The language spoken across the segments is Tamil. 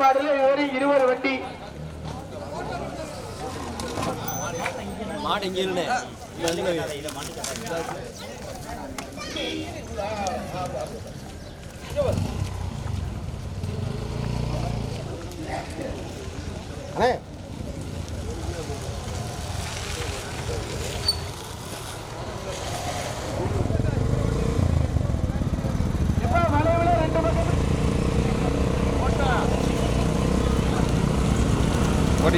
மாடுல இதுவரை இருபது வண்டி மாடு இங்க இல்லைண்ணே. அண்ணே எப்ப மலையில ரெண்டு பக்கம் ஓடிங்க ஓடிங்க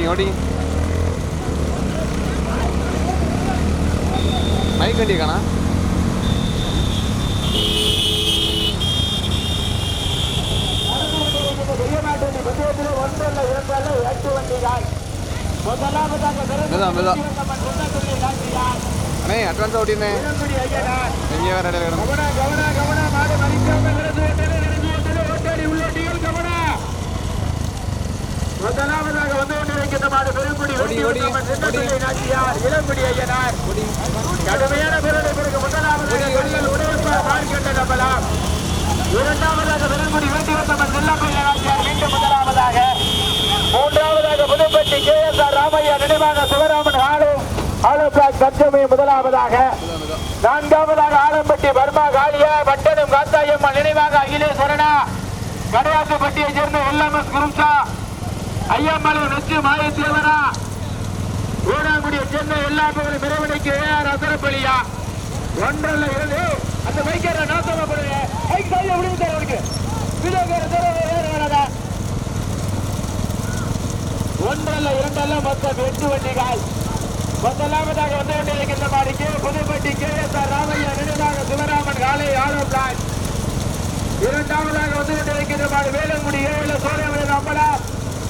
மைக் வண்டி காணா வெளிநாட்டு பந்தயத்தில் ஒன்றல்ல இரண்டல்ல எட்டு வண்டிகள் முதலாவதாக மெதா, மைக் சொந்தக்குள்ளி காட்டியார் அண்ணே அட்வான்ஸ் ஓட்டினே இளங்குடி வேற இடையில கிடந்து கவனா கவனா கவனா மாடு மறிக்காம நடந்து விட்டது நடந்து விட்டது ஓட்டாடி உள்ளோட்டிகள் கவனா முதலாவதாக வந்து கொண்டிருக்கின்ற மாடு பெருங்குடி ஓடி, ஓடி, சின்னத்துள்ளி நாச்சியார் இளங்குடி ஐயனார் கடுமையான பிறகு பிறகு முதலாவதாக வள்ளல் உடையப்பா மார்க்கெட்ட நம்பலாம் இரண்டாவதாக பெருங்குடி வேண்டி வந்தவன் செல்லப்பைய நாச்சியார் மீண்டும் முதலாவதாக. மூன்றாவதாக Puduppatti K S R Ramaiah நினைவாக சிவராமன் ஆளு ஆளு பிளாக் முதலாவதாக. நான்காவதாக ஆலம்பட்டி பர்மா காளியா பட்டணம் காத்தாயம்மன் நினைவாக அகிலேஸ்வரனா. கடையாத்துப்பட்டியை சேர்ந்த எல்எம்எஸ் குரும்சா. ஐயம்மலை நச்சு மாயத்தேவனா ஓடாங்குடியை சேர்ந்த எல்லா பகுதி மிரவணைக்கு ஏஆர் அசரப்பள்ளியா. ஒன்றல்ல இருந்து அந்த பைக்கரை நாசமா பண்ணுங்க பைக் சாய விடுங்க அவருக்கு. வீடியோக்கார தர வேற வராதா ஒன்றல்ல இரண்டல்ல மொத்தம் எட்டு வண்டிகள். முதலாவதாக வந்து கொண்டிருக்கின்ற மாடிக்கு Puduppatti K S R Ramaiah நினைவாக சிவராமன் காலை ஆரோ பிளாக் இரண்டாவதாக வந்து கொண்டிருக்கின்ற மாடு வேலங்குடி ஏழு சோழவரன் அம்பலா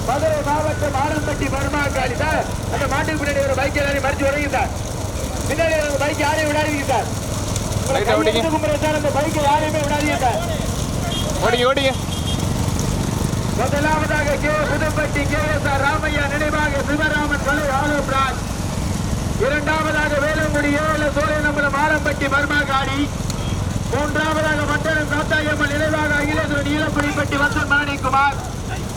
மதுரை மாவட்டம் ஆரம்பட்டி பர்மா காலி சார். அந்த மாட்டுக்கு பின்னாடி ஒரு பைக் எல்லாரையும் மறிச்சு உடையுங்க சார். பின்னாடி ஒரு பைக் யாரையும் விடாதீங்க சார். விடுங்க. கும்பிடுறேன் சார் அந்த பைக்கை யாரையுமே விடாதீங்க சார். ஓடிங்க ஓடிங்க. முதலாவதாக K. Puduppatti K. S. R. Ramaiah நினைவாக சிவராமன் கலை ஆலோ பிளாக் இரண்டாவதாக வேலங்குடி ஏழு சோழநம்பலம் ஆரம்பட்டி மர்மாகாடி மூன்றாவதாக மண்டலம் காத்தாயம்மன் நினைவாக அகிலேஸ்வரன் ஈழக்குடிப்பட்டி வசன் மரணிக்குமார்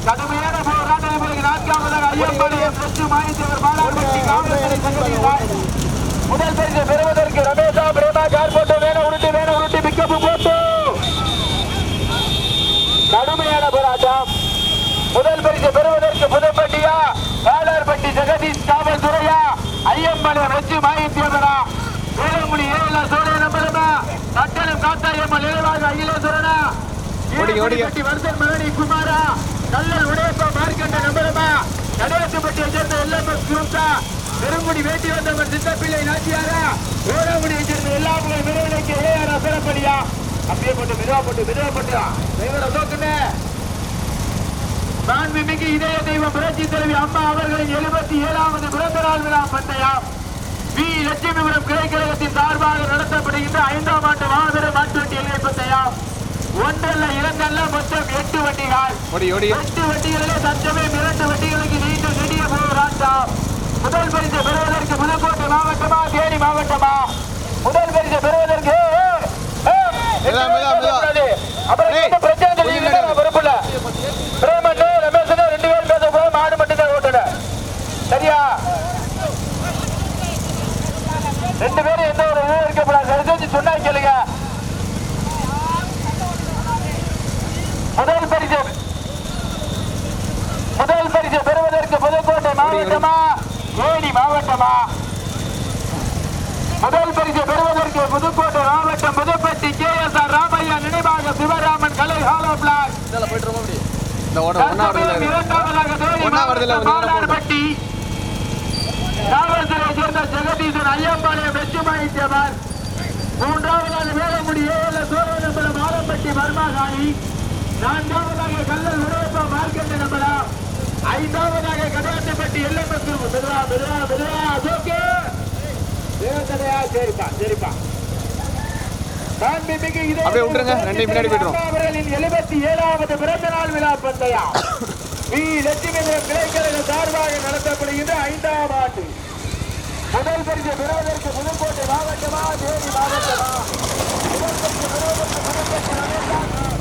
கடுமையான போராட்டம் நான்காவதாக ஐயம்பாளையம் பிளஸ் மாயத்தேவர் பாலாம்பட்டி காவல்துறை முதல் பரிசு பெறுவதற்கு ரமேஷா பிரேமா கார் போட்டு வேண உருட்டி வேண உருட்டி பிக்கப்பு போட்டு. கடுமையான போராட்டம். முதல் பரிசு பெறுவதற்கு புதுப்பட்டியா வேளார்பட்டி ஜெகதீஷ் காவல்துறையா ஐயம்பலம் வெச்சு மாயத்தேவரா. வேலங்குடி ஏழு சோழ நம்பரமா பட்டணம் காத்தாயம்மன் நினைவாக அகிலேஸ்வரனா? ஓடிங்க. ஈரப்பட்டி வருஷன் மகனி குமாரா? கல்லல் உடையப்பா மார்க்கண்ட நம்பரமா கடையாத்துப்பட்டியை சேர்ந்த எல்எம்எஸ் குரூப்ஸா பெருங்குடி வேட்டி வந்தவன் சித்தப்பிள்ளை நாச்சியாரா? ஓடங்குடியை சேர்ந்த எல்லா புகழ் விரைவிலைக்கு ஏஆர் அசரப்படியா அப்படியே போட்டு மெதுவா போட்டு மெதுவா போட்டு. டிரைவரை தோக்குன்னு மாண்புமிகு இதய தெய்வம் புரட்சி தலைவி அம்மா அவர்களின் எழுபத்தி ஏழாவது பிறந்த நாள் விழா பந்தயம். வி. லட்சுமிபுரம் கிளைக்கழகத்தின் சார்பாக நடத்தப்படுகின்ற ஐந்தாம் ஆண்டு மாபெரும் மாட்டுவண்டி எல்லை பந்தயம். ஒன்றல்ல இரண்டல்ல மொத்தம் எட்டு வண்டிகள் எட்டு வண்டிகளிலே தற்சமயம் இரண்டு வண்டிகளுக்கு நீண்ட நெடிய போராட்டம் முதல் பரிசு பெறுவதற்கு புதுக்கோட்டை மாவட்டமா தேனி மாவட்டமா முதல் பரிசு பெறுவதற்கு. அப்புறம் ஏய், என்ன பிரச்சனை கொஞ்சம் தெரியுங்களா நடு. பொறுப்புல பிரேமண்ணு ரமேஷனு ரெண்டு பேரும் பேச போல மாடு மட்டும் தான் ஓட்டணும் சரியா ரெண்டு பேரும் எந்த ஒரு இதுவும் இருக்கக்கூடாது சரி செஞ்சு சொன்னா கேளுங்க முதல் பரிசு முதல் பரிசு பெறுவதற்கு புதுக்கோட்டை மாவட்டமா தேனி மாவட்டமா முதல் பரிசு பெறுவதற்கு புதுக்கோட்டை மாவட்டம் Puduppatti K S R Ramaiah நினைவாக சிவராமன் கலை ஹாலோ பிளாக் இதில் போயிட்டு ரொம்ப முடியும் இந்த ஓட ஒன்றா வருதுல இரண்டாவதாக தேனி ஒண்ணா வருதுல்ல, மாவட்டம் ஒண்ணு ஒண்ணா போகுது. பாலார்பட்டி காவல்துறையை சேர்ந்த ஜெகதீசன் ஐயம்பாளையம் வெச்சுமாயி தேவர் மூன்றாவதாக வேலங்குடி ஏழு சோழநம்பலம் ஆலம்பட்டி மர்மாகாணி நான்காவதாக கல்லல் உடையப்பா மார்க்கெட் நம்பலாம் ஐந்தாவதாக கடையாட்டப்பட்டி எல்எம்எஸ் மெதுவா மெதுவா மெதுவா அசோக்கு தேவத்தடையா சரிப்பா சரிப்பா மாண்புமிகு இதய அப்படியே விட்டுருங்க, ரெண்டையும் பின்னாடி அவர்களின் எழுபத்தி ஏழாவது பிறந்த நாள் விழா பந்தயம். வி. லட்சுமிபுரம் கிளைக்கழக சார்பாக நடத்தப்படுகின்ற ஐந்தாம் ஆண்டு. முதல் பரிசு பெறுவதற்கு புதுக்கோட்டை மாவட்டமா தேனி மாவட்டமா? முதல் பரிசு பெறுவதற்கு புதுக்கோட்டை மாவட்டமா?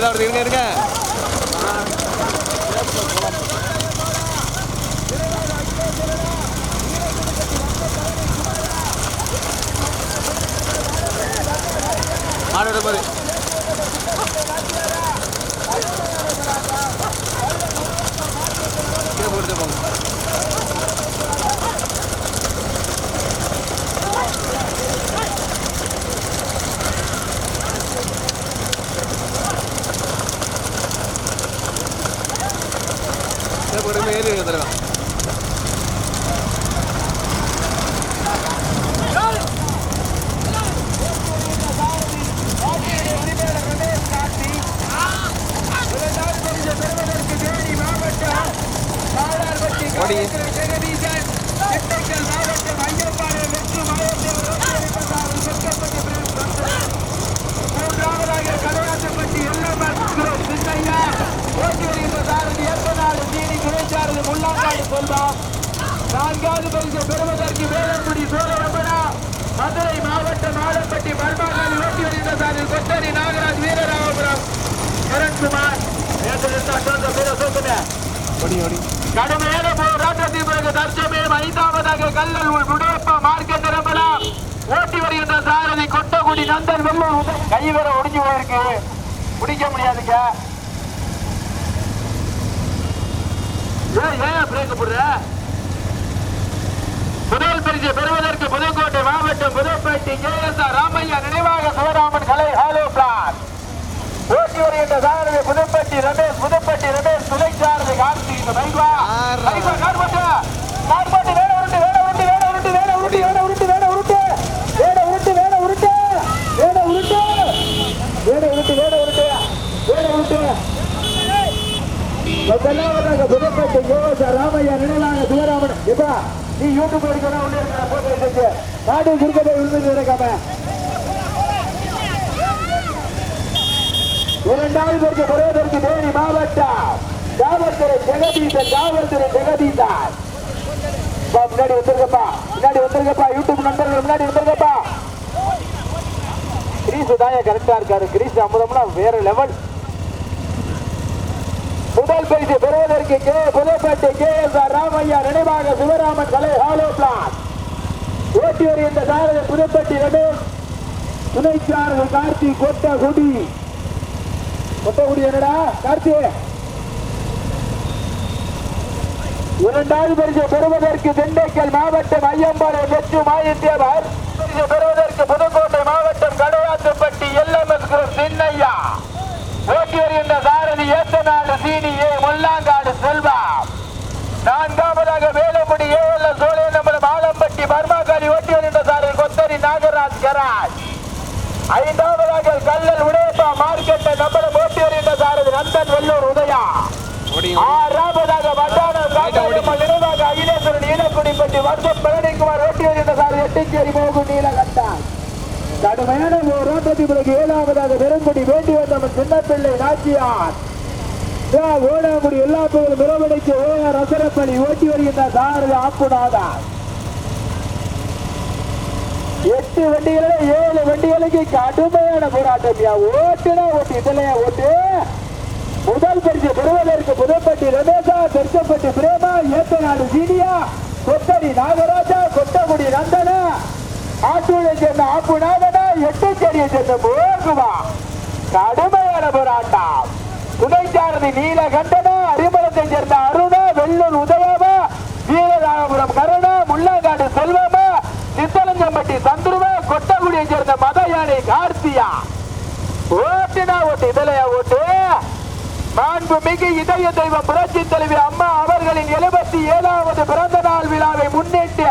இப்படி தான் வருது இருங்க. இருங்க ஆடோட பாரு. பரிசு பெறுவதற்கு வேலங்குடி சோழரமணா மதுரை மாவட்டம் ஆலப்பட்டி பர்மாகாலி ஓட்டி வருகின்ற சாரில் கொத்தடி நாகராஜ் வீரராமபுரம் கரண்குமார் ஓடி கடுமையான போராட்டத்தின் பிறகு தற்சமயம் ஐந்தாவதாக கல்லல் உடையப்பா மார்க்கெட் நிரம்பலாம் ஓட்டி வருகின்ற சாரதி கொட்டகுடி நந்தன் வெள்ளூர் கை வேற ஒடிஞ்சு போயிருக்கு. முடிக்க முடியாதுங்க. ஏன் ஏன் பிரேக் போடுற? முதல் பரிசு பெறுவதற்கு புதுக்கோட்டை மாவட்டம் புதுப்பேட்டை கேஎஸ்ஆர் ராமையா நினைவாக சிவராமன் கலை ஹாலோ பிளான். ஓட்டி வருகின்ற சாரதி புதுப்பட்டி ரமேஷ் புதுப்பட்டி ரமேஷ் துணை சாரதி கார்த்திக் மைவா. மைவா கார்பட்டு கார்பட்டு வேட உருட்டு வேட உருட்டு வேட உருட்டு வேட உருட்டு வேட உருட்டு வேட உருட்டு. வேட உருட்டு வேட உருட்டு. வேட உருட்டு. வேட உருட்டு வேட உருட்டு. வேட உருட்டு. முதலாவதாக புதுப்பட்டி கேஎஸ்ஆர் ராமையா நினைவாக சிவராமன். எப்பா? நீ யூடியூப் எடுக்கணும் ஒண்ணு இருக்கிற போட்டோ எடுத்து நாடு குறுக்கதை விழுந்து நடக்காம இரண்டாவது பேருக்கு பெறுவதற்கு தேனி மாவட்டம். காவல்துறை ஜெகதீசன் காவல்துறை ஜெகதீசன். முன்னாடி வந்திருக்கப்பா முன்னாடி வந்திருக்கப்பா யூடியூப் நண்பர்கள் முன்னாடி வந்திருக்கப்பா. கிரீஸ் தான் கரெக்டா இருக்காரு. கிரீஸ் அமுதம்னா வேற லெவல் முதல் பரிசு பெறுவதற்கு K. Puduppettai K. S. R. Ramaiah நினைவாக சிவராமன் கலை ஹாலோ பிளான் ஓட்டி வருகின்ற சாரதி புதுப்பட்டி ரமேஷ் துணைச்சாரர்கள் கார்த்தி கொட்ட குடி கொட்டகுடி என்னடா? கார்த்தி. இரண்டாவது பரிசு பெறுவதற்கு திண்டுக்கல் மாவட்டம் ஐயம்பாளையம் வெற்றி மாயத்தேவர். பரிசு பெறுவதற்கு புதுக்கோட்டை மாவட்டம் கடையாத்துப்பட்டி எல்எம்எஸ் குரூப் சின்னையா. ஓட்டி வருகின்ற சாரதி ஏத்தநாடு சீனி ஏ முல்லாங்காடு செல்வா. நான்காவதாக வேலுமுடி ஏஎல்எஸ் சோழநம்பலம் ஆலம்பட்டி பர்மாக்காரி ஓட்டி வருகின்ற சாரதி கொத்தரி நாகராஜ் கராஜ். ஐந்தாவதாக கல்லல் உடையப்பா மார்க்கெட்டை நம்பரம் ஓட்டி வருகின்ற சாரதி நந்தன் வெள்ளூர் உதயா. ஆறாவதாக வட்டானம் காட்டாளியம்மன் நினைவாக அகிலேஸ்வரன் ஈழக்குடிப்பட்டி வருஷம் பழனிக்குமார் ஓட்டி வருகின்ற சாரதி எட்டுச்சேரி மோகு நீலகண்டான். கடுமையான ஓராட்டத்தின் பிறகு ஏழாவதாக பெருங்குடி வேண்டி வந்தவன் சின்னப்பிள்ளை நாச்சியார். ஏ, எல்லா பேரும் மிரவடைக்கு ஓஆர் அசரப்பள்ளி ஓட்டி வருகின்ற சாரதி ஆப்புநாதான் எட்டு வண்டிகள ஏழு வண்டிகளுக்கு கடுமையான போராட்டம். ஓட்டுனா ஓட்டு இதுலயா ஓட்டு. முதல் பரிசு பெறுவதற்கு புதுப்பட்டி ரமேஷா பெருசப்பட்டி பிரேமா ஏத்தநாடு சீனியா கொத்தடி நாகராஜா கொட்டகுடி நந்தனா சேர்ந்த ஆப்புநாதனா எட்டுச்சேரியை சேர்ந்த மோகுமா கடுமையான போராட்டம். துணைச்சாரதி நீலகண்டனா அரிமளத்தை சேர்ந்த அருணா வெள்ளூர் உதயமா வீரராமபுரம் கருணா முள்ளங்காடு செல்வமா சித்தலங்கம்பட்டி சந்துருவா கொட்டகுடியை சேர்ந்த மதயானை கார்த்தியா. ஓட்டுனா ஓட்டு இதுலயா ஓட்டு? மாண்புமிகு இதய தெய்வம் புரட்சி தலைவி அம்மா அவர்களின் எழுபத்தி ஏழாவது பிறந்த நாள் விழாவை முன்னிட்டு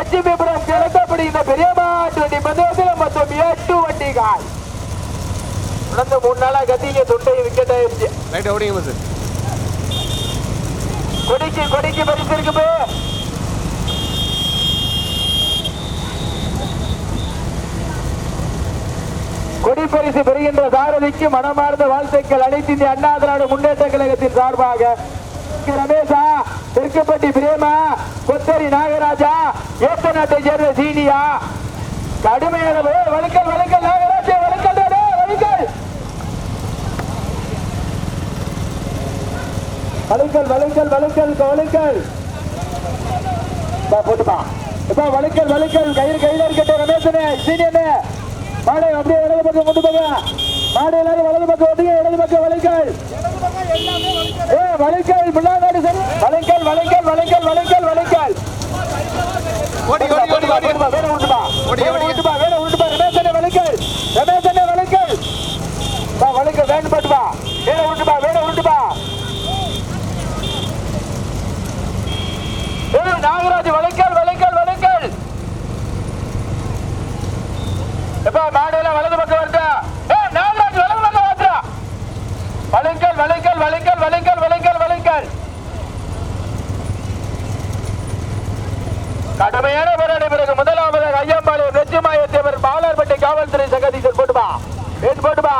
லட்சுமிபுரம் கிழக்கப்படுகின்ற பெரியமாட்டு வண்டி பந்தயத்தில் மொத்தம் எட்டு வண்டிகள். நடந்த மூணு நாளா கத்திங்க தொண்டை விக்கெட் ஆயிடுச்சு. ரைட் ஓடிங்க பஸ் கொடிக்கு கொடிக்கு பரிசு இருக்குது கொடி பரிசு பெறுகின்ற சாரதிக்கு மனமார்ந்த வாழ்த்துக்கள். அனைத்து இந்திய அண்ணா திராவிட முன்னேற்ற கழகத்தின் சார்பாக. ரமேஷா தெற்குப்பட்டி பிரேமா கொத்தரி நாகராஜா ஏத்த நாட்டை சேர்ந்த சீனியா. கடுமையான வழுக்கல் வழுக்கல் நாகராஜ் வழுக்கல் வழுக்கல். வழுக்கல் வழுக்கல் வழுக்கல் வழுக்கல். போட்டுப்பா. இப்ப வழுக்கல் வழுக்கல். கயிறு கையில இருக்கட்டும் ரமேசனே சீனியனே. மாடு அப்படியே இடது பக்கம் கொண்டு போங்க. மாடு எல்லாரும் வலது பக்கம் ஒட்டுங்க இடது பக்கம் வழுக்கல். ஏ வழுக்கல் முன்னாடி வழுக்கல் வழுக்கல் வழுக்கல் வழுக்கல் வழுக்கல். ஓடி ஓடி ஓடி ஓடி. வேற உண்டுப்பா ஓடி, ஓடி. உண்டுப்பா வேற உண்டுப்பா ரமேஷனே வளைக்கல் ரமேஷனே வளைக்கல் பா வளைக்கல் வேணும் பட்டுப்பா. வேற உண்டுப்பா வேற ஏய் நாகராஜ் வளைக்கல் வளைக்கல் வளைக்கல் எப்பா மாடுல வலது பக்கம் வருதா ஏய் நாகராஜ் வலது பக்கம் வருதா வளைக்கல் வளைக்கல் வளைக்கல் வளைக்கல் வளைக்கல் வளைக்கல் கடுமையான போராட்ட பிறகு முதலாவதாக ஐயம்பாளையம் வெற்றிமாயத்தேவர் பாலார்பட்டை காவல்துறை சகதீசன் போட்டுமா ஏன் போட்டுமா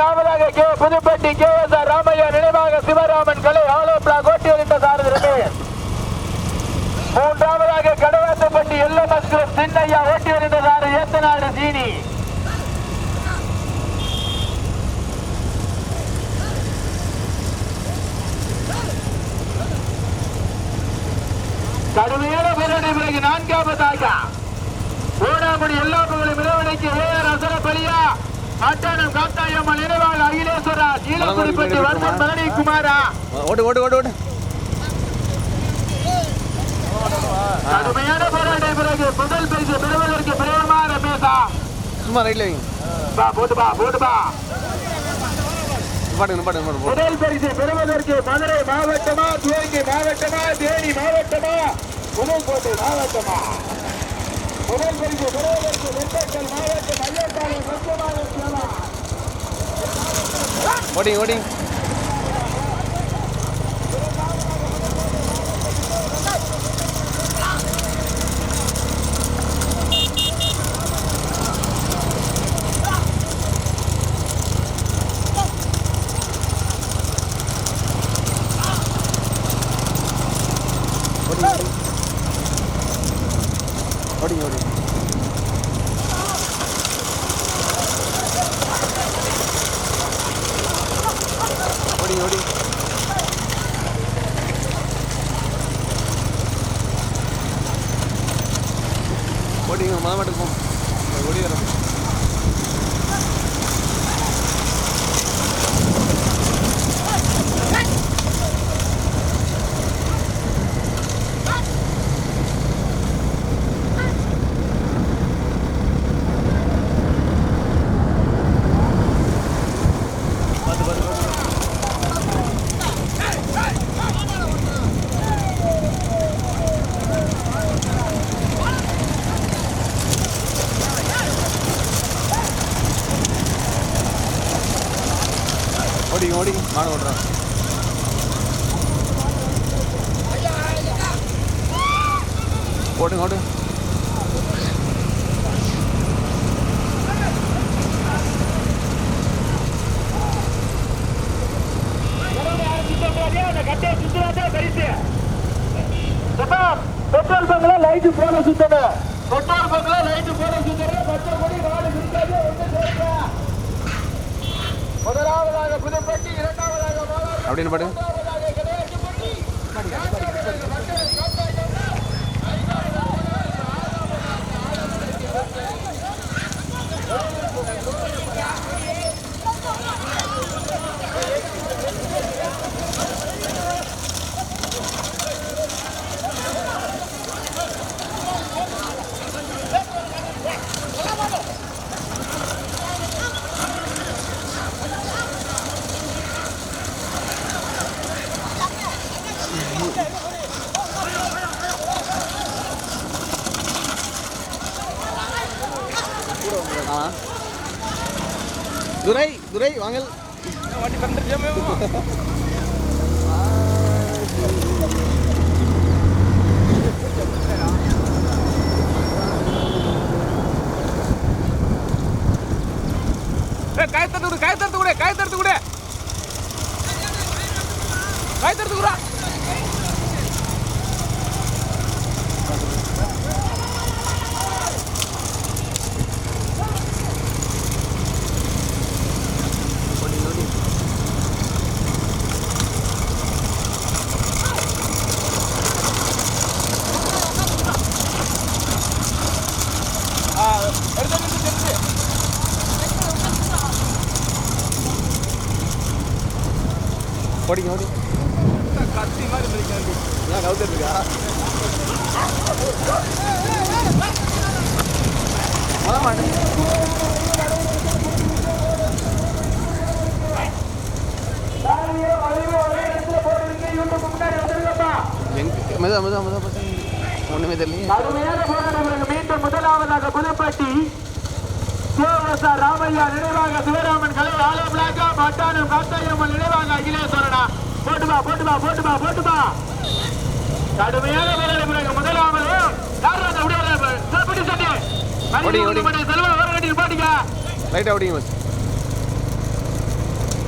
இரண்டாவதாக K Puduppatti K S R Ramaiah நினைவாக சிவராமன் கலை ஆலோப்லா கோட்டி என்ற சாரதி ரமேஷ் மூன்றாவதாக கடவாத்தப்பட்டி எல்எம்எஸ் குரூப் சின்னையா ஓட்டி வருகின்ற சாரதி ஏத்தநாடு சீனி. கடுமையான போராட்ட பிறகு நான்காவதாக ஓடாமடி எல்லா புகழும் இறைவனைக்கு ஏஆர் அட்டானம் காத்தாயம்மன் நினைவாக அகிலேஸ்வரா கீழக்குடிப்பட்டி வர்மன் பழனி குமாரா ஓடு ஓடு ஓடு ஓடு. கடுமையான போராட்ட பிறகு முதல் பரிசு பெறுவதற்கு பிரேமா ரமேஷா சும்மா ரைட்ல பா போட்டுப்பா போட்டுப்பா நிப்பாட்டுங்க நிப்பாட்டுங்க நிப்பாட்டுங்க போடு. முதல் பரிசு பெறுவதற்கு மதுரை மாவட்டமா சிவகங்கை மாவட்டமா தேனி மாவட்டமா புதுக்கோட்டை மாவட்டமா. முதல் பரிசு பெறுவதற்கு திண்டுக்கல் மாவட்டம் ஐயப்பாளையம் சத்தியமாக சேவா ஓடிங்க ஓடிங்க ஓடிங்க ஓடிங்க ஓடிங்க ஓடிங்க ஓடிங்க மாமாட்டுக்கு போகும் ஓடி வரோம் பார்த்து பார்த்து பார்த்து ஓடிங்க ஓடிங்க மாடு ஓடுறான் ஓடுங்க ஓடுங்க பெட்ரோல் பங்க்ல லைட் போன சுத்தணும். பெட்ரோல் பங்க்ல லைட் போன சுத்தணும். பச்சை கொடி நாடு இருக்காது ஒன்று சேர்க்க. முதலாவதாக புதுப்பட்டி இரண்டாவதாக அப்படின்னு பாடு. ஆ. துரை துரை வாங்கல். வாட்டி தந்துருச்சே காய தடுத்து விடு காய தடுத்து கூட காய தடுத்து விடு காய தடுத்து விடுறா ஓடி ஓடி ஓடிங்க ஓடி கத்தி மாதிரி இருக்காண்டி நான் கவுத்துட்டு இருக்கா வர மாட்டேன் எங்க மெதா மெதா மெதா. பசங்க ஒன்றுமே தெரியலையே. கடுமையான போராட்டங்களுக்கு மீண்டும் முதலாவதாக புதுப்பட்டி சிவபிரசாத் ராமையா நினைவாக சிவராமன் கலை ஆலோ பிளாக்கா பட்டானம் காத்தாயம்மன் நினைவாக அகிலேஸ்வரனா. போட்டுமா போட்டுமா போட்டுமா போட்டுமா. கடுமையான போராட்டங்களுக்கு முதலாவது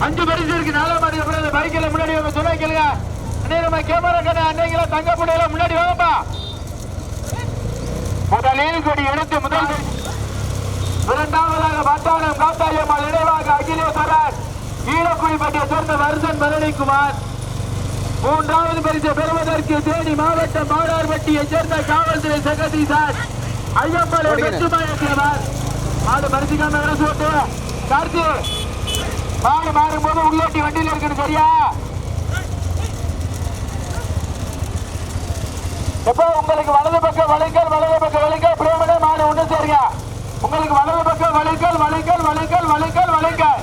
அஞ்சு பரிசு இருக்கு. நாலாம் அப்புறம் பைக்கில் முன்னாடி சொல்ல கேளுங்க அன்னைக்கு கேமரா கடை அன்னைக்கு தங்க புடையில முன்னாடி வாங்கப்பா. முதலில் கொடி எடுத்து முதல். இரண்டாவதாக பட்டாளம் காத்தாயம்மாள் நினைவாக அகிலேஸ்வரர் ஈழக்குடிப்பட்டியை சேர்ந்த வருசன் பரணிக்குமார் மூன்றாவது பரிசு பெறுவதற்கு தேனி மாவட்டம் மாடார்பட்டியை சேர்ந்த காவல்துறை செகதீசார் ஐயப்பனை ஓடிங்க. வெற்றிமாயத்தியவர். மாடு மரிசிக்காம விரசு விட்டு கார்த்தி மாடு மாறும்போது உள்ளோட்டி வண்டியில இருக்குது சரியா? எப்போ உங்களுக்கு வலது பக்கம் வளைக்கல் வலது பக்கம் வளைக்கல் பிரேமனே மாடு ஒண்ணு சேருங்க. உங்களுக்கு வலது பக்கம் வளைக்கல் வளைக்கல் வளைக்கல் வளைக்கல் வளைக்கல்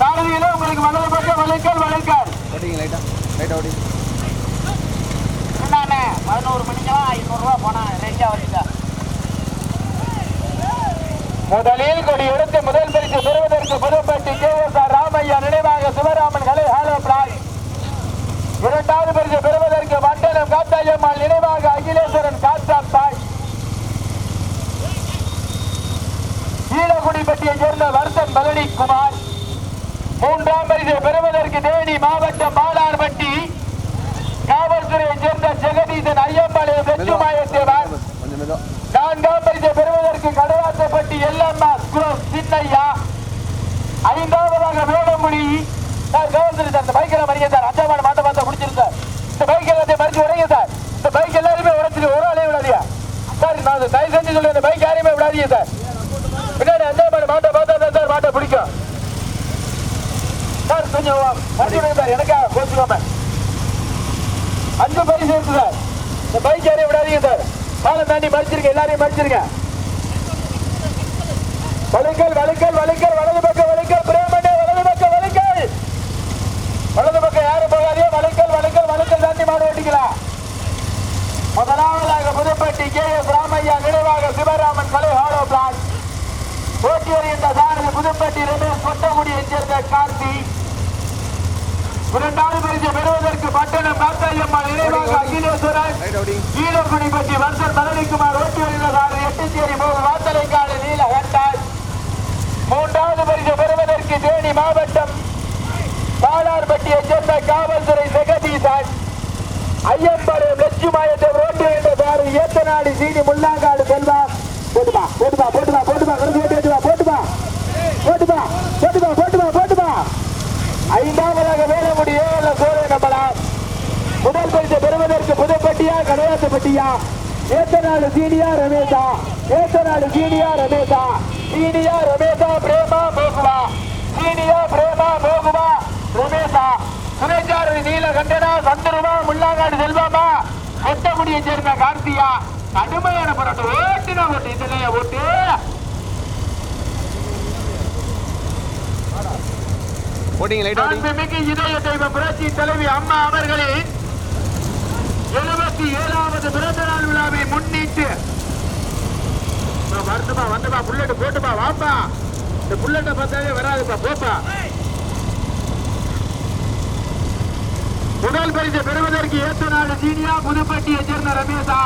சாரதியில உங்களுக்கு வலது பக்கம் வளைக்கல் வளைக்கல் ஓடிங்க லைட்டாக லைட்டாக ஓடி. என்னண்ணே பதினோரு மணிக்கெல்லாம் ஐநூறுரூவா போனா ரெண்டா வச்சுக்கா முதலில் கொடி எடுத்து முதல் பரிசு பெறுவதற்கு Puduppatti K S R Ramaiah நினைவாக சிவராமன் கலை ஹாலோ பிளாக் இரண்டாவது பரிசு பெறுவதற்கு மண்டலம் காத்தாயம்மாள் நினைவாக அகிலேஸ்வரன் காத்தாம் தாய். ஈழக்குடிப்பட்டியை சேர்ந்த வர்த்தன் பழனி குமார். மூன்றாம் பரிசு பெறுவதற்கு தேனி மாவட்டம் பாலார்பட்டி. காவல்துறையை சேர்ந்த ஜெகதீசன் ஐயம்பாளையம் வெற்றுமாயத்தேவன் நான்காம் பரிசு பெறுவதற்கு கடவாசப்பட்டி எல்லம்மா குரோஸ் சின்னையா. ஐந்தாவதாக வேடமொழி சார் கவர்ந்துரு சார் இந்த பைக்கில் மறிங்க சார். அஞ்சாவது மாட்ட மாத்த இந்த பைக் எல்லாத்தையும் மறைச்சு உடைங்க சார். இந்த பைக் எல்லாருமே உடைச்சிரு ஒரு ஆளையும் விடாதியா சார் நான் தயவு செஞ்சு சொல்லி இந்த பைக் யாரையுமே விடாதீங்க சார். பின்னாடி அஞ்சாவது மாட்டை பார்த்தா தான் சார் மாட்டை பிடிக்கும். சார் கொஞ்சம் மறைச்சு விடுங்க சார் எனக்கா கோச்சுக்காம. அஞ்சு பரிசு இருக்கு சார். இந்த பைக் யாரையும் விடாதீங்க சார். பாலம் தாண்டி மறைச்சிருங்க எல்லாரையும் மறைச்சிருங்க. வளைக்கல் வளைக்கல் வளைக்கல் வலது பக்கம் வளைக்கல் பிரே வலது பக்கம் வளைக்கல் வலது பக்கம் வளைக்கல் வளைக்கல் வளைக்கல் தாண்டி மாடு ஓட்டிக்கலாம் முதலாவதாக புதுப்பட்டி கே எஸ் ராமையா நினைவாக சிவராமன் கலை ஹாலோ பிளாக் ஓட்டி வருகின்ற சாரதி புதுப்பட்டி ரமேஷ் கொட்டமுடியைச் சேர்ந்த கார்த்தி. இரண்டாவது பரிசு பெறுவதற்கு பட்டணம் காத்தாயம்மாள் நினைவாக அகிலேஸ்வரன். ஓடி ஈழக்குடிப்பட்டி வர்சன் பழனிக்குமார் ஓட்டி வருகிறார் எட்டுச்சேரி மூணு வாத்தலைக்காடு நீல கண்டால் மூன்றாவது பரிசு பெறுவதற்கு தேனி மாவட்டம் காலார்பட்டியை சேர்ந்த காவல்துறை ஜெகதீசன் ஐயம்பாளையம் லட்சுமாயத்தேவர் ஓட்டி என்ற பேரு ஏத்தநாடி சீனி முள்ளாங்காடு செல்வா. போட்டுமா போட்டுமா போட்டுமா போட்டுமா கருத்து ஓட்டி போட்டுமா போட்டுமா போட்டுமா போட்டுமா போட்டுமா ஐந்தாவதாக வேலமுடி ஏழு சோழ நம்பலாம் முதல் பரிசு பெறுவதற்கு புதுப்பட்டியா கடையாத்துப்பட்டியா ஏத்தநாடு சீனியா ரமேஷா ஏத்தநாடு சீனியா ரமேஷா சீனியா ரமேஷா பிரேமா மோகுவா சீனியா பிரேமா மோகுவா சுரேஷாரு நீலகண்டனா சந்துருமா முள்ளாங்காடு செல்வாமா கொட்டமுடியை சேர்ந்த கார்த்தியா கடுமையான போராட்டம். ஓட்டுனா ஓட்டு இதுலையா ஓட்டு. புரட்சி தலைவி அம்மா அவர்களின் எழுபத்தி ஏழாவது பிறந்த நாள் விழாவை முன்னிட்டு வருதுப்பா வந்துப்பா புல்லட் போட்டுப்பா வாப்பா. இந்த புல்லட்டை பார்த்தாலே வராதுப்பா போப்பா. முதல் பரிசு பெறுவதற்கு ஏற்ற நாடு சீனியா புதுப்பட்டியை சேர்ந்த ரமேஷா.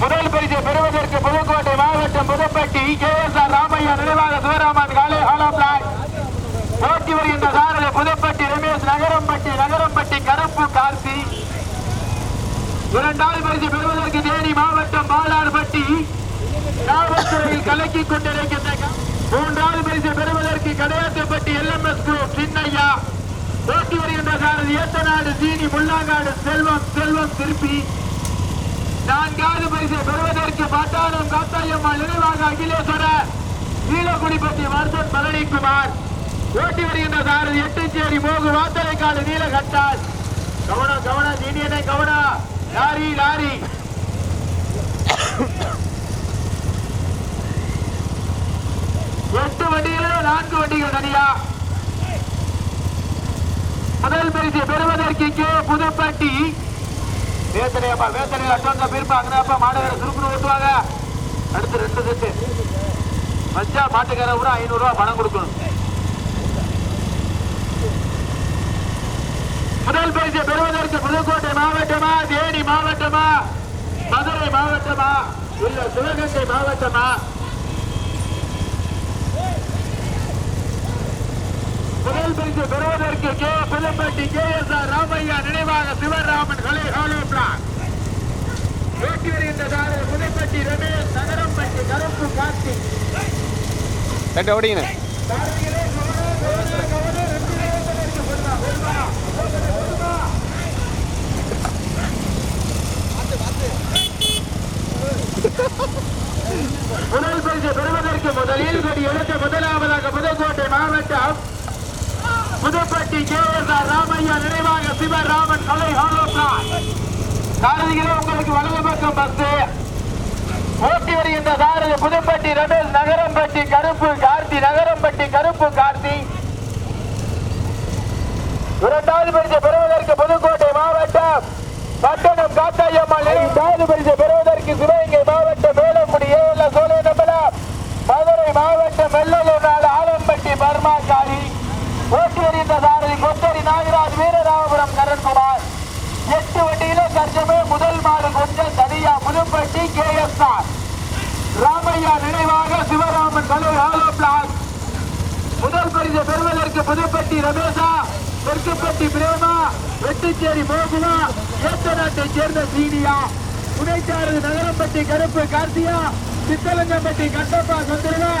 முதல் பரிசு பெறுவதற்கு புதுக்கோட்டை மாவட்டம் Puduppatti. K S R Ramaiah நினைவாக சிவராமன் காலை ஹாலாப்ளாய் ஓட்டி வருகின்ற சாரதி புதுப்பட்டி ரமேஷ் நகரம்பட்டி நகரம்பட்டி கருப்பு கார்த்தி. இரண்டாவது பரிசு பெறுவதற்கு தேனி மாவட்டம் பாலாறு காவல்துறையில் கலக்கிக் கொண்டிருக்கின்ற மூன்றாவது பரிசு பெறுவதற்கு எம் எல்எம்எஸ் குரூப் சின்னையா. போட்டி வருகின்ற சாரதி ஏத்தநாடு சீனி முள்ளாங்காடு செல்வம் செல்வம் திருப்பி. நான்காவது பரிசு பெறுவதற்கு பட்டாளம் காத்தாயம்மாள் நினைவாக அகிலேஸ்வரர் நீலகுடிப்பட்டி வர்தன் பழனிக்குமார். ஓட்டி வருகின்ற சாரதி எட்டுச்சேரி மோகு வாத்தலைக்காடு நீலகட்டால் கவனம் கவனம் நீனியனை கவனம். Lorry lorry. எட்டு நான்கு வண்டிகள் தனியா? முதல் பரிசு பெறுவதற்கு கே. புதுப்பட்டி. வேத்தனையப்பா வேத்தனையில் அட்டவங்க பிரிப்பாங்க மாடுகளை சுருக்குன்னு ஓட்டுவாங்க. அடுத்து ரெண்டு செட்டு. வச்சா மாட்டுக்கார கூட ஐநூறுரூவா பணம் கொடுக்கணும். முதல் பரிசு பெறுவதற்கு புதுக்கோட்டை மாவட்டமா தேனி மாவட்டமா மதுரை மாவட்டமா இல்ல சிவகங்கை மாவட்டமா? முதல் பரிசு பெறுவதற்கு K. Puduppatti K. S. R. Ramaiah நினைவாக சிவராமன் கலை ஹாலோ பிளாக். ஓட்டி வருகின்ற சாரதி புதுப்பட்டி ரமேஷ் நகரம்பட்டி கருப்பு கார்த்தி முதல் பரிசு பெறுவதற்கு முதலில் கொடி எடுத்த முதலாவதாக புதுக்கோட்டை மாவட்டம் Puduppatti K S R Ramaiah நினைவாக சிவராமன் கலை ஹாலோ பிளாக் உங்களுக்கு வலது பக்கம் பஸ் ஓட்டி வருகின்ற சாரதி புதுப்பட்டி ரமேஷ் நகரம்பட்டி கருப்பு கார்த்தி நகரம்பட்டி கருப்பு கார்த்தி. இரண்டாவது பரிசை பெறுவதற்கு புதுக்கோட்டை மாவட்டம் பட்டணம் காத்தாயம்மாள். இரண்டாவது பரிசை பெறுவதற்கு சிவகங்கை மாவட்டம் வேலங்குடி ஏவல்ல சோலை நம்பலாம் மதுரை மாவட்டம் வெள்ளலூர் நாள் ஆலம்பட்டி பர்மா காரி ஓட்டி வருகின்ற சாரதி கொத்தரி நாகராஜ் வீரராமபுரம் கரண்குமார். எட்டு வண்டியிலே தற்சமே முதல் மாடு கொஞ்சம் தனியா Puduppatti K S R Ramaiah நினைவாக சிவராமன் கலை ஹாலோ பிளாக். முதல் பரிசு பெறுவதற்கு புதுப்பட்டி ரமேஷா தெற்குப்பட்டி பிரேமா வெட்டிச்சேரி மோகுலா ஏத்தநாட்டை சேர்ந்த சீனியா. புனைச்சாரது நகரம்பட்டி கருப்பு கார்த்தியா சித்தலங்கப்பட்டி கண்டப்பா சந்திரனா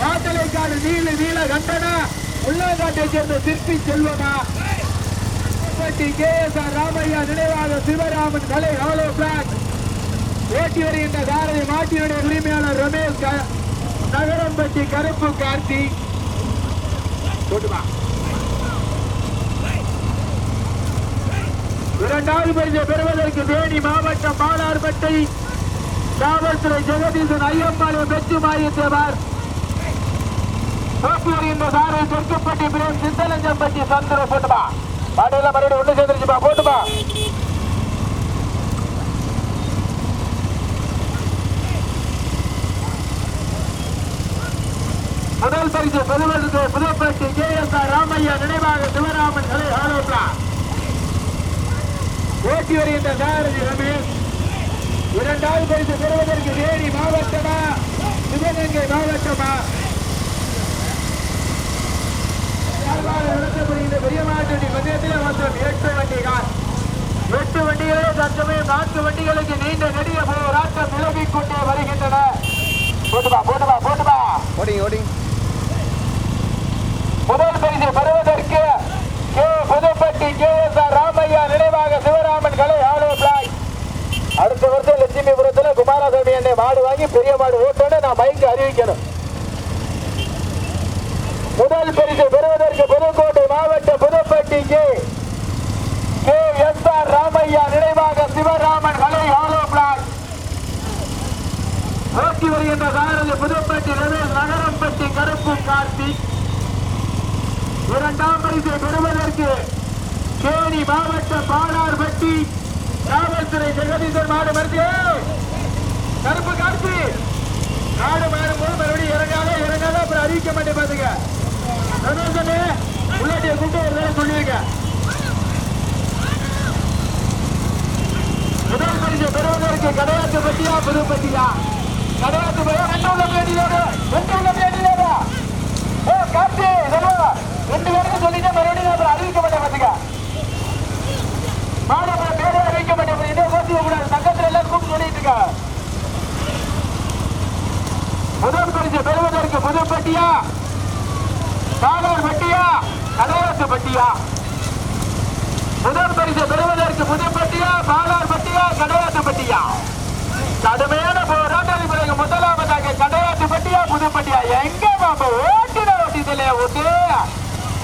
வாட்டலைக்காடு நீல நீல கண்டனா உள்ளாங்காட்டை சேர்ந்த சிற்பி செல்வமா கே எஸ் ஆர் ராமையா நினைவாக சிவராமன் கலை ஹாலோ பிளாக் ஓட்டி வருகின்ற சாரதி மாட்டியுடைய உரிமையாளர் ரமேஷ் நகரம்பட்டி கருப்பு கார்த்தி. இரண்டாவது பரிசை பெறுவதற்கு தேனி மாவட்டம் பாலார்பட்டை. காவல்துறை ஜெகதீசன் ஐயம்பாளையம் வெற்றி மாரியத்தேவர் போட்டி வருகின்ற சாரதி தெற்குப்பட்டி பிரேம் சித்தலஞ்சம்பட்டி சந்திர போட்டுமா? பாடையில மறுபடியும் ஒண்ணு சேர்ந்துருச்சுப்பா போட்டுமா முதல் பரிசு பெறுவதற்கு Puduppatti K S R Ramaiah நினைவாக சிவராமன் கலை ஆலோசனா. ஓட்டி வருகின்ற சாரதி ரமேஷ். இரண்டாவது பரிசு பெறுவதற்கு தேனி மாவட்டமா சிவகங்கை மாவட்டமா? சார்பாக நடத்தப்படுகின்ற பெரிய மாவட்ட மதியத்தில் மற்றும் எட்டு வண்டிகள் எட்டு வண்டிகளே தற்சமயம் நான்கு வண்டிகளுக்கு நீண்ட நெடிய போராட்டம் நிலவிக் கொண்டே வருகின்றன போட்டுமா போட்டுமா போட்டுமா ஓடிங்க ஓடிங்க முதல் பரிசு பெறுவதற்கு K. Puduppatti K. S. R. Ramaiah நினைவாக சிவராமன் கலை ஆலோ அடுத்த வருஷம் லட்சுமிபுரத்தில் குமாரசாமி என்னை மாடு வாங்கி பெரிய மாடு ஓட்டோன்னு நான் மைக்கு அறிவிக்கணும். முதல் பரிசு பெறுவதற்கு புதுக்கோட்டை மாவட்ட Puduppatti K. K S. R. Ramaiah நினைவாக சிவராமன் கலை ஆலோ பிளாக் ஓட்டி வருகின்ற சாரதி புதுப்பட்டி ரமேஷ் நகரம்பட்டி கருப்பு கார்த்திக். இரண்டாம் பரிசை பெறுவதற்கு தேனி பாடார் பாலார்பட்டி காவல்துறை ஜெகதீசர் மாடு மருத்துவ கருப்பு காட்சி நாடு மாறும்போது மறுபடியும் இறங்காத இறங்காத அப்புறம் அறிவிக்க மாட்டேன் பாத்துக்க. உள்ளாட்டிய கூப்பிட்டு ஒரு தடவை சொல்லியிருக்க. முதல் பரிசு பெறுவதற்கு கடையாத்து பட்டியா புதுப்பட்டியா கடையாத்து பட்டியா ரெண்டு உள்ள பேட்டியோடு ரெண்டு உள்ள பேட்டியோடு ஏ கார்த்தி சொல்லுவா ரெண்டு பேருக்கு சொல்லிட்டு மறுபடியும் அப்புறம் அறிவிக்க மாட்டேன் பாத்துக்க மாடு அப்புறம் பேரே அறிவிக்க மாட்டேன் இதே கோசிக்க கூடாது சங்கத்துல எல்லாம் கூப்பிட்டு சொல்லிட்டு இருக்க. முதல் பரிசு பெறுவதற்கு புதுப்பட்டியா சாகர் பட்டியா? கடையாத்து பட்டியா? முதல் பரிசு பெறுவதற்கு புதுப்பட்டியா பாலார் பட்டியா? கடையாத்து பட்டியா? கடுமையான போராட்டம் பிறகு முதலாவதாக கடையாத்து பட்டியா புதுப்பட்டியா எங்க பாம்பு? ஓட்டின ஓட்டிதலே ஓட்டு.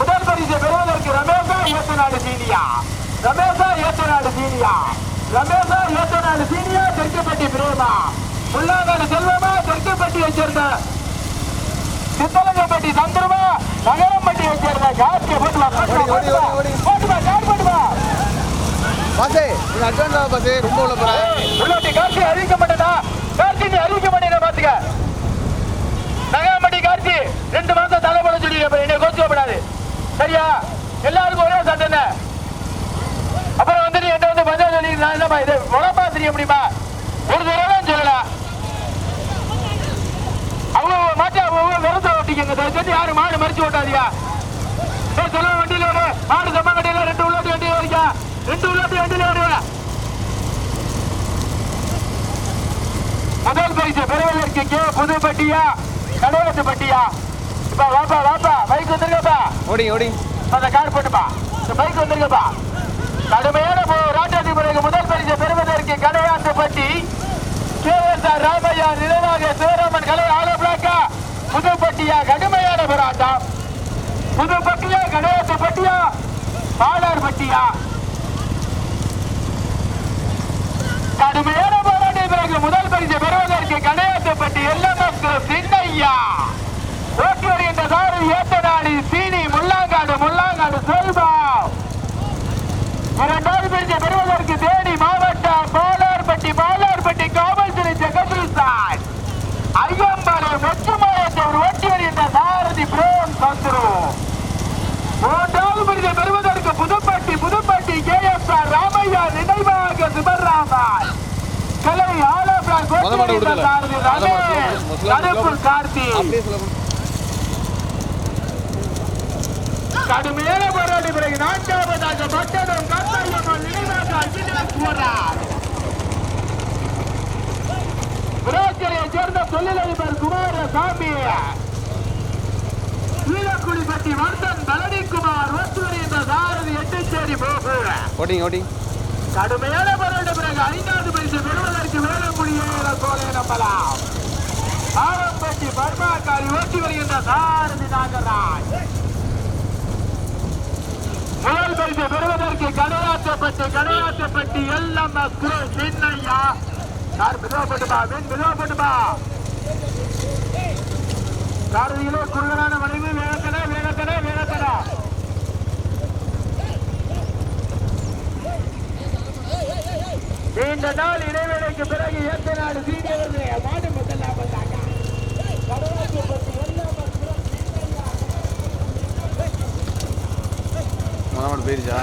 முதல் பரிசு பெறுவதற்கு ரமேஷா ஏத்தநாடு சீனியா. ரமேஷா ஏத்தநாடு சீனியா. ரமேஷா ஏத்தநாடு சீனியா தெற்குப்பட்டி பிரேமா முள்ளாங்காடு செல்வமா? தெற்குப்பட்டியை சேர்ந்த சித்தலங்க நகரம்பட்டியை சேர்ந்த கார்த்திய போட்டுவா ஓடி, ஓடி, ஓடி, ஓடி. போட்டுவா கார் போட்டுவா பாசே நீ அட்வான்ஸ் ஆக பாசே. ரொம்ப உள்ள போகிறேன் உள்ளாட்டி கார்த்தி அறிவிக்க மாட்டேனா கார்த்தி நீ அறிவிக்க மாட்டேன் பாத்துக்க? நகாமட்டி கார்த்தி ரெண்டு மாசம் தலை போட சொல்லி என்ன கோச்சுக்கப்படாது சரியா? எல்லாருக்கும் ஒரே சண்டை அப்புறம் வந்து நீ என்ன வந்து பஞ்சா சொல்லி நான் என்னப்பா இது? உடம்பா தெரிய முடியுமா ஒரு தடவை தான் சொல்லலாம் மாட்டா அவங்க விரத ஓட்டிக்கங்க. தயவு செஞ்சு யாரும் மாடு மறிச்சு ஓட்டாதியா சரி சொல்ல வண்டியில வரு மாடு சம்ம கடையில ரெண்டு உள்ளாட்டி வண்டியில வரிக்கா ரெண்டு உள்ளாட்டி வண்டியில வருவேன் முதல் பரிசு பெறுவதற்கு கே புதுப்பட்டியா கடையாட்டு பட்டியா? இப்ப வாப்பா வாப்பா பைக் வந்துருக்கப்பா. ஓடி ஓடி. அந்த கார் போட்டுப்பா. இந்த பைக் வந்துருக்கப்பா. கடுமையான பிறகு முதல் பரிசு பெறுவதற்கு கடையாட்டு பட்டி. கே எஸ் ஆர் ராமையா நினைவாக சிவராமன் கலை புதுப்பட்டியா கடுமையான போராட்டம். புதுப்பட்டியா கடையாட்டு பட்டியா பாலார் பட்டியா. கடுமையான போராட்டம் பிறகு முதல் பரிசு பெறுவதற்கு கடையாட்டப்பட்டு எல்லமக்கு சின்னையா. ஓட்டி வருகின்ற ஏத்தநாடி சீனி முள்ளாங்காடு முள்ளாங்காடு செல்வா. இரண்டாவது பரிசு பெறுவதற்கு தேனி மாவட்டம் பாலார்பட்டி பாலார்பட்டி காவல்துறை ஜெகதீசான் ஐயம்பாறை மொச்சமாயத்தை ஒரு ஓட்டி வருகின்ற பிரேம் சந்துரு மூன்றாவது பரிசு பெறுவதற்கு Puduppatti Puduppatti K S R Ramaiah நினைவாக சிவராமன் கலை ஆலோசனை. கருப்பு கார்த்தி. கடுமையான போராட்ட பிறகு நான்காவதாக பட்டதும் கத்தாயம்மன் நினைவாக அகிலேஷ் போரார் புரோக்கரையை சேர்ந்த தொழிலதிபர் குமாரசாமி. கீழக்குடிப்பட்டி வர்தன் பழனிக்குமார் ஒத்துவரி என்ற சாரதி எட்டுச்சேரி போகுற ஓடி ஓடி கடுமையான போராட்ட பிறகு ஐந்தாவது பரிசு பெறுவதற்கு வேலங்குடியே சோலை நம்பலாம். ஆரம்பட்டி பர்மாக்காரி ஓட்டி வருகின்ற சாரதி நாகராஜ். முதல் பரிசு பெறுவதற்கு கடையாற்றப்பட்டு கடையாற்றப்பட்டு எல்லாம் சின்னையா. சார் மிதவப்பட்டுமா மீன் மிதவப்பட்டுமா சாரதிகளே குறுகலான மனைவி வேகத்தடை வேகத்தடை வேகத்தடை நீண்ட நாள் இடைவேளைக்கு பிறகு ஏத்த நாடு சீனியர்கள் மாடு முதலாம் வந்தாங்க கடையாற்றப்பட்டு எல்லாம் போயிருச்சா?